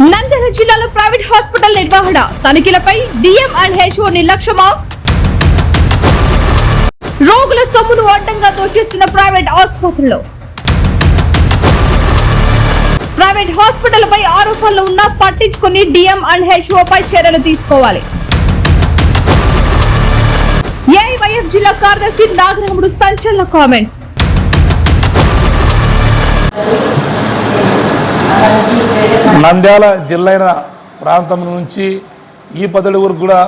నంద్యాల జిల్లాలో private hospital నిర్వహణ. తనిఖీలపై డిఎం అండ్ హెచ్ఓ నిర్లక్ష్యమా? రోగుల సొమ్మును అడ్డంగా దోచేస్తున్న ప్రైవేట్ ఆసుపత్రులు. ప్రైవేట్ హాస్పిటల్ పై ఆరోపణలు ఉన్నా పట్టించుకుని డిఎం అండ్ హెచ్ఓ పై చర్యలు తీసుకోవాలి. ఏఐవైఎఫ్ జిల్లా కార్యదర్శి నాగరాముడు సంచలన కామెంట్స్. నంద్యాల జిల్లైన ప్రాంతం నుంచి ఈ పదవి వరకు కూడా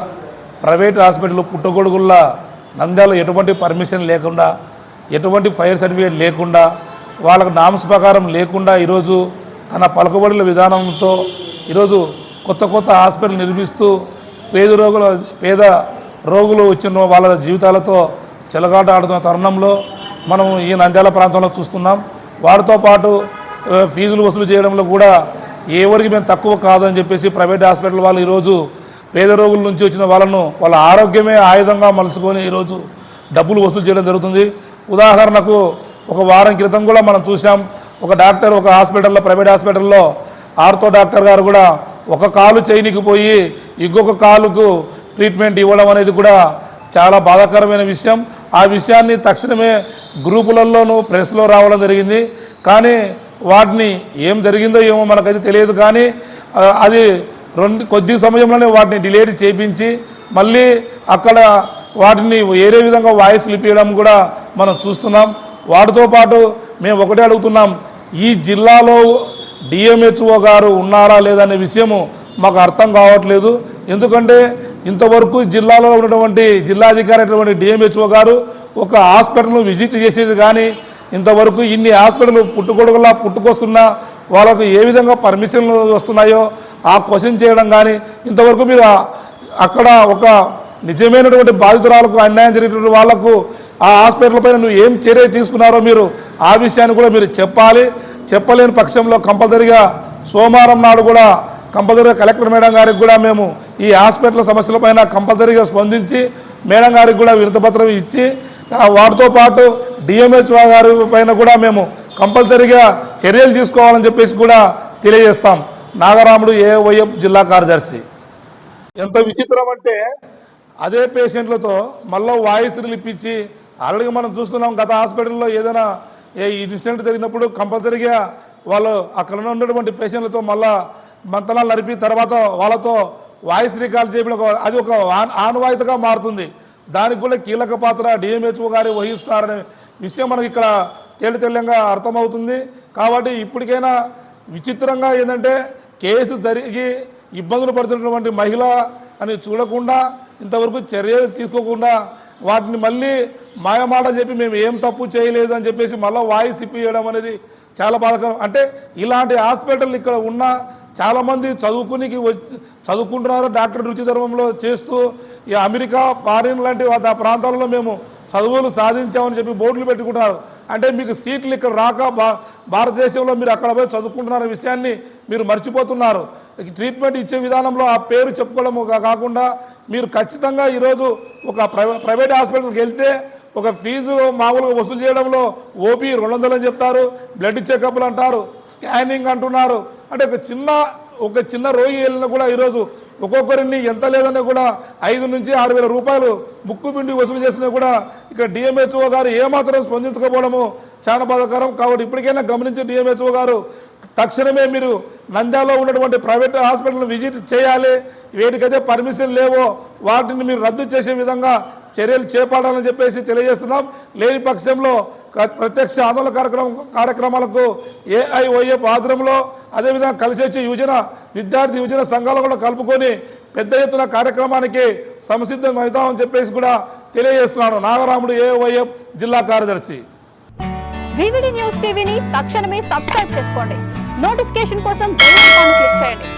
ప్రైవేట్ హాస్పిటల్ పుట్టగొడుగుల్లా నంద్యాల ఎటువంటి పర్మిషన్ లేకుండా ఎటువంటి ఫైర్ సర్టిఫికేట్ లేకుండా వాళ్ళకు నామ్స్ ప్రకారం లేకుండా ఈరోజు తన పలకబడుల విధానంతో ఈరోజు కొత్త కొత్త హాస్పిటల్ నిర్మిస్తూ పేద రోగుల పేద రోగులు వచ్చిన వాళ్ళ జీవితాలతో చెలగాట ఆడుతున్న తరుణంలో మనం ఈ నంద్యాల ప్రాంతంలో చూస్తున్నాం. వారితో పాటు ఫీజులు వసూలు చేయడంలో కూడా ఎవరికి మేము తక్కువ కాదని చెప్పేసి ప్రైవేట్ హాస్పిటల్ వాళ్ళు ఈరోజు పేద రోగుల నుంచి వచ్చిన వాళ్ళను వాళ్ళ ఆరోగ్యమే ఆయుధంగా మలుచుకొని ఈరోజు డబ్బులు వసూలు చేయడం జరుగుతుంది. ఉదాహరణకు ఒక వారం క్రితం కూడా మనం చూసాం ఒక డాక్టర్ ఒక హాస్పిటల్లో ప్రైవేట్ హాస్పిటల్లో ఆర్థో డాక్టర్ గారు కూడా ఒక కాలు చేయనికి పోయి ఇంకొక కాలుకు ట్రీట్మెంట్ ఇవ్వడం అనేది కూడా చాలా బాధాకరమైన విషయం. ఆ విషయాన్ని తక్షణమే గ్రూపులలోనూ ప్రెస్లో రావడం జరిగింది. కానీ వాటిని ఏం జరిగిందో ఏమో మనకైతే తెలియదు కానీ అది రెండు కొద్ది సమయంలోనే వాటిని డిలేట్ చేయించి మళ్ళీ అక్కడ వాటిని వేరే విధంగా వాయిస్ లిపియడం కూడా మనం చూస్తున్నాం. వాటితో పాటు మేము ఒకటే అడుగుతున్నాం ఈ జిల్లాలో డిఎంహెచ్ఓ గారు ఉన్నారా లేదనే విషయము మాకు అర్థం కావట్లేదు. ఎందుకంటే ఇంతవరకు జిల్లాలో ఉన్నటువంటి జిల్లాధికారి అయినటువంటి డిఎంహెచ్ఓ గారు ఒక హాస్పిటల్ను విజిట్ చేసేది కానీ ఇంతవరకు ఇన్ని హాస్పిటల్ పుట్టుకొడుగులా పుట్టుకొస్తున్నా వాళ్ళకు ఏ విధంగా పర్మిషన్లు వస్తున్నాయో ఆ క్వశ్చన్ చేయడం కానీ ఇంతవరకు మీరు అక్కడ ఒక నిజమైనటువంటి బాధితురాలకు అన్యాయం జరిగినటువంటి వాళ్ళకు ఆ హాస్పిటల్ పైన నువ్వు ఏం చర్య తీసుకున్నారో మీరు ఆ విషయాన్ని కూడా మీరు చెప్పాలి. చెప్పలేని పక్షంలో కంపల్సరిగా సోమవారం నాడు కూడా కంపల్సరిగా కలెక్టర్ మేడం గారికి కూడా మేము ఈ హాస్పిటల్ సమస్యలపైన కంపల్సరీగా స్పందించి మేడం గారికి కూడా వినతపత్రం ఇచ్చి వాటితో పాటు డిఎంహెచ్ఓ గారి పైన కూడా మేము కంపల్సరీగా చర్యలు తీసుకోవాలని చెప్పేసి కూడా తెలియజేస్తాం. నాగరాముడు ఏవైఎఫ్ జిల్లా కార్యదర్శి. ఎంత విచిత్రం అంటే అదే పేషెంట్లతో మళ్ళీ వాయిస్ ఇప్పించి ఆల్రెడీ మనం చూస్తున్నాం గత హాస్పిటల్లో ఏదైనా ఏ ఇన్సిడెంట్ జరిగినప్పుడు కంపల్సరీగా వాళ్ళు అక్కడ ఉన్నటువంటి పేషెంట్లతో మళ్ళా మంతనాలు నడిపి తర్వాత వాళ్ళతో వాయిస్ రికార్డ్ చేయడం అది ఒక ఆన్- మారుతుంది. దానికి కూడా కీలక పాత్ర డిఎంహెచ్ఓ గారు వహిస్తారనే విషయం మనకి ఇక్కడ తేలితెల్లంగా అర్థమవుతుంది. కాబట్టి ఇప్పటికైనా విచిత్రంగా ఏంటంటే కేసు జరిగి ఇబ్బందులు పడుతున్నటువంటి మహిళ అని చూడకుండా ఇంతవరకు చర్యలు తీసుకోకుండా వాటిని మళ్ళీ మాయమాట చెప్పి మేము ఏం తప్పు చేయలేదు అని చెప్పేసి మళ్ళీ వాయిస్ ఇప్పియడం అనేది చాలా బాధకరం. అంటే ఇలాంటి హాస్పిటల్ ఇక్కడ ఉన్న చాలామంది చదువుకునికి వచ్చి చదువుకుంటున్నారు డాక్టర్ వృత్తి ధర్మంలో చేస్తూ ఈ అమెరికా ఫారిన్ లాంటి ఆ ప్రాంతాలలో మేము చదువులు సాధించామని చెప్పి బోర్డులు పెట్టుకుంటున్నారు. అంటే మీకు సీట్లు ఇక్కడ రాక భా భారతదేశంలో మీరు అక్కడ పోయి చదువుకుంటున్న విషయాన్ని మీరు మర్చిపోతున్నారు. ట్రీట్మెంట్ ఇచ్చే విధానంలో ఆ పేరు చెప్పుకోవడం కాకుండా మీరు ఖచ్చితంగా ఈరోజు ఒక ప్రైవే- ప్రైవేట్ హాస్పిటల్కి వెళ్తే ఒక ఫీజు మామూలుగా వసూలు చేయడంలో ఓపీ రెండు చెప్తారు బ్లడ్ చెకప్లు అంటారు స్కానింగ్ అంటున్నారు అంటే ఒక చిన్న ఒక చిన్న రోగి వెళ్ళినా కూడా ఈరోజు ఒక్కొక్కరిని ఎంత లేదన్నా కూడా ఐదు నుంచి ఆరు వేల రూపాయలు ముక్కు పిండి వసూలు చేసినా కూడా ఇక్కడ డిఎంహెచ్ఓ గారు ఏమాత్రం స్పందించకపోవడము చాలా బాధాకరం. కాబట్టి ఇప్పటికైనా గమనించి డిఎంహెచ్ఓ గారు తక్షణమే మీరు నంద్యాలలో ఉన్నటువంటి ప్రైవేట్ హాస్పిటల్ విజిట్ చేయాలి. వేటికైతే పర్మిషన్ లేవో వాటిని మీరు రద్దు చేసే విధంగా చర్యలు చేపట్టాలని చెప్పేసి తెలియజేస్తున్నాం. లేని పక్షంలో ప్రత్యక్ష ఆందోళన కార్యక్రమం కార్యక్రమాలకు ఏఐఓఎఫ్ ఆధ్వర్యంలో అదేవిధంగా కలిసి వచ్చే యువజన విద్యార్థి యువజన సంఘాలు కూడా కలుపుకొని పెద్ద ఎత్తున కార్యక్రమానికి సంసిద్ధం అవుతామని చెప్పేసి కూడా తెలియజేస్తున్నాను. నాగరాముడు ఏఓఎఫ్ జిల్లా కార్యదర్శి. న్యూస్ టీవీని తక్షణమే సబ్స్క్రైబ్ చేసుకోండి. నోటిఫికేషన్ కోసం క్లిక్ చేయండి.